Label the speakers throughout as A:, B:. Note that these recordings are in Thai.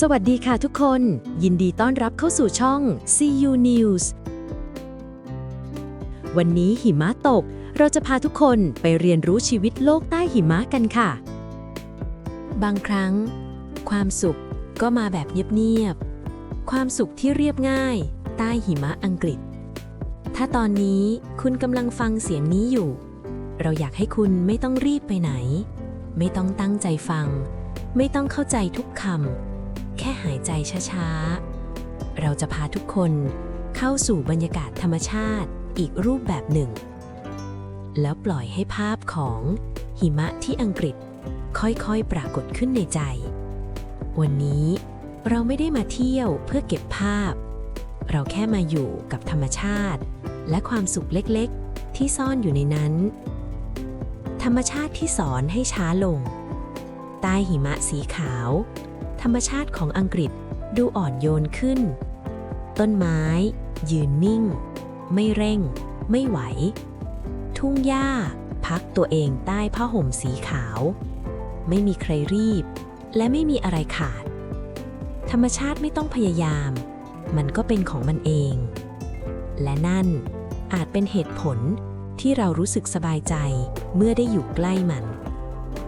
A: สวัสดีค่ะทุกคน ยินดีต้อนรับเข้าสู่ช่อง CU News วันนี้หิมะตก เราจะพาทุกคนไปเรียนรู้ชีวิตโลกใต้หิมะกันค่ะ บางครั้ง ความสุขก็มาแบบเงียบๆ ความสุขที่เรียบง่าย ใต้หิมะอังกฤษ ถ้าตอนนี้คุณกำลังฟังเสียงนี้อยู่ เราอยากให้คุณไม่ต้องรีบไปไหน ไม่ต้องตั้งใจฟัง ไม่ต้องเข้าใจทุกคำ แค่หายใจช้าๆ เราจะพาทุกคนเข้าสู่บรรยากาศธรรมชาติอีกรูปแบบหนึ่ง แล้วปล่อยให้ภาพของหิมะที่อังกฤษค่อยๆ ปรากฏขึ้นในใจ วันนี้เราไม่ได้มาเที่ยวเพื่อเก็บภาพ เราแค่มาอยู่กับธรรมชาติ และความสุขเล็กๆ ที่ซ่อนอยู่ในนั้น ธรรมชาติที่สอนให้ช้าลง ใต้หิมะสีขาว ธรรมชาติของอังกฤษดูอ่อนโยนขึ้น ต้นไม้ ยืนนิ่ง ไม่เร่ง ไม่ไหว ทุ่งหญ้า พักตัวเองใต้ผ้าห่มสีขาว ไม่มีใครรีบ และไม่มีอะไรขาด ธรรมชาติไม่ต้องพยายาม มันก็เป็นของมันเอง และนั่นอาจเป็นเหตุผลที่เรารู้สึกสบายใจเมื่อได้อยู่ใกล้มัน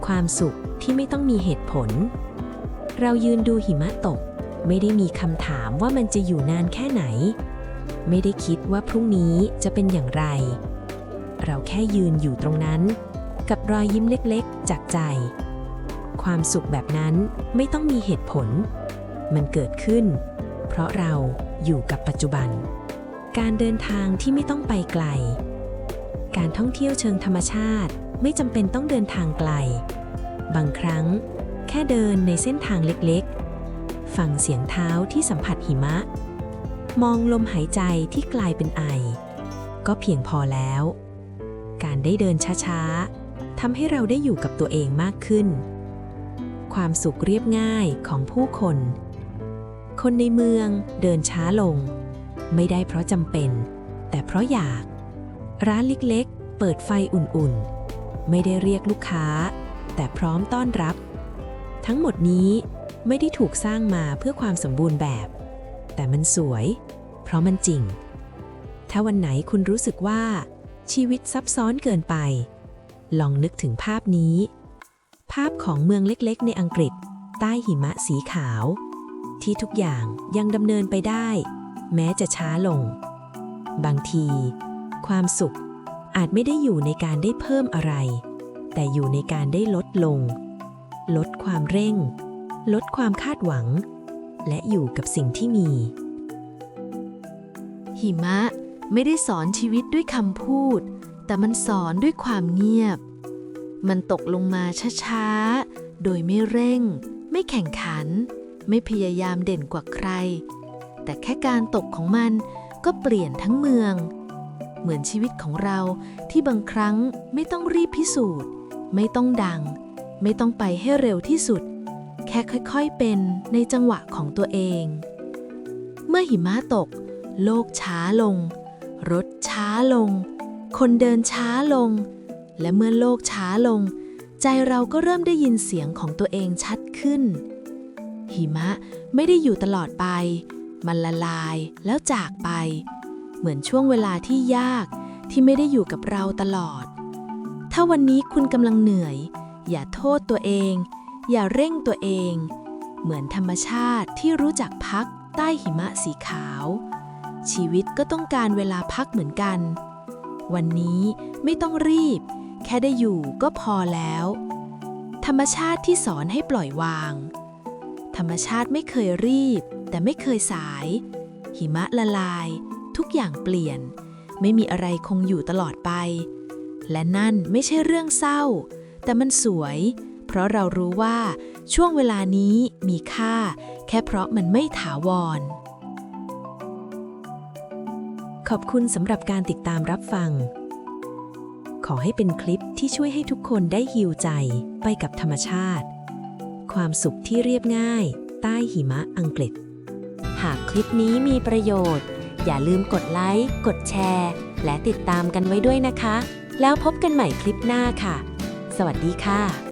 A: ความสุขที่ไม่ต้องมีเหตุผล เรายืนดูหิมะตก ไม่ได้มีคำถามว่ามันจะอยู่นานแค่ไหน ไม่ได้คิดว่าพรุ่งนี้จะเป็นอย่างไร เราแค่ยืนอยู่ตรงนั้น กับรอยยิ้มเล็กๆ จากใจ ความสุขแบบนั้นไม่ต้องมีเหตุผล มันเกิดขึ้น เพราะเราอยู่กับปัจจุบัน การเดินทางที่ไม่ต้องไปไกล การท่องเที่ยวเชิงธรรมชาติไม่จำเป็นต้องเดินทางไกล บางครั้ง แค่เดินในเส้นทางเล็กๆ ฟังเสียงเท้าที่สัมผัสหิมะ มองลมหายใจที่กลายเป็นไอ ก็เพียงพอแล้ว การได้เดินช้าๆทำให้เราได้อยู่กับตัวเองมากขึ้น ความสุขเรียบง่ายของผู้คน คนในเมืองเดินช้าลง ไม่ได้เพราะจำเป็น แต่เพราะอยาก ร้านเล็กๆ เปิดไฟอุ่นๆ ไม่ได้เรียกลูกค้า แต่พร้อมต้อนรับ ทั้งหมดนี้ไม่ได้ถูกสร้างมาเพื่อความสมบูรณ์แบบ แต่มันสวย เพราะมันจริง ถ้าวันไหนคุณรู้สึกว่า ชีวิตซับซ้อนเกินไป ลองนึกถึงภาพนี้ ภาพของเมืองเล็กๆ ในอังกฤษ ใต้หิมะสีขาว ที่ทุกอย่างยังดำเนินไปได้ แม้จะช้าลง บางที ความสุขอาจไม่ได้อยู่ในการได้เพิ่มอะไร แต่อยู่ในการได้ลดลง ลดความเร่ง ลดความคาดหวัง และอยู่กับสิ่งที่มี
B: หิมะไม่ได้สอนชีวิตด้วยคำพูด แต่มันสอนด้วยความเงียบ มันตกลงมาช้าๆ โดยไม่เร่ง ไม่แข่งขัน ไม่พยายามเด่นกว่าใคร แต่แค่การตกของมันก็เปลี่ยนทั้งเมือง เหมือนชีวิตของเราที่บางครั้งไม่ต้องรีบพิสูจน์ ไม่ต้องดัง ไม่ต้องไปให้เร็วที่สุด แค่ค่อยๆเป็นในจังหวะของตัวเอง เมื่อหิมะตก โลกช้าลง รถช้าลง คนเดินช้าลง และเมื่อโลกช้าลง ใจเราก็เริ่มได้ยินเสียงของตัวเองชัดขึ้น หิมะไม่ได้อยู่ตลอดไป มันละลายแล้วจากไป เหมือนช่วงเวลาที่ยากที่ไม่ได้อยู่กับเราตลอด ถ้าวันนี้คุณกำลังเหนื่อย อย่าโทษตัวเอง อย่าเร่งตัวเอง เหมือนธรรมชาติที่รู้จักพักใต้หิมะสีขาว ชีวิตก็ต้องการเวลาพักเหมือนกัน วันนี้ไม่ต้องรีบ แค่ได้อยู่ก็พอแล้ว ธรรมชาติที่สอนให้ปล่อยวาง ธรรมชาติไม่เคยรีบ แต่ไม่เคยสาย หิมะละลาย ทุกอย่างเปลี่ยน ไม่มีอะไรคงอยู่ตลอดไป และนั่นไม่ใช่เรื่องเศร้า แต่มันสวย เพราะเรารู้ว่าช่วงเวลานี้มีค่า แค่เพราะมันไม่ถาวร
A: ขอบคุณสำหรับการติดตามรับฟัง ขอให้เป็นคลิปที่ช่วยให้ทุกคนได้ฮิวใจไปกับธรรมชาติ ความสุขที่เรียบง่าย ใต้หิมะอังกฤษ หากคลิปนี้มีประโยชน์ อย่าลืมกดไลค์ กดแชร์ และติดตามกันไว้ด้วยนะคะ แล้วพบกันใหม่คลิปหน้าค่ะ สวัสดีค่ะ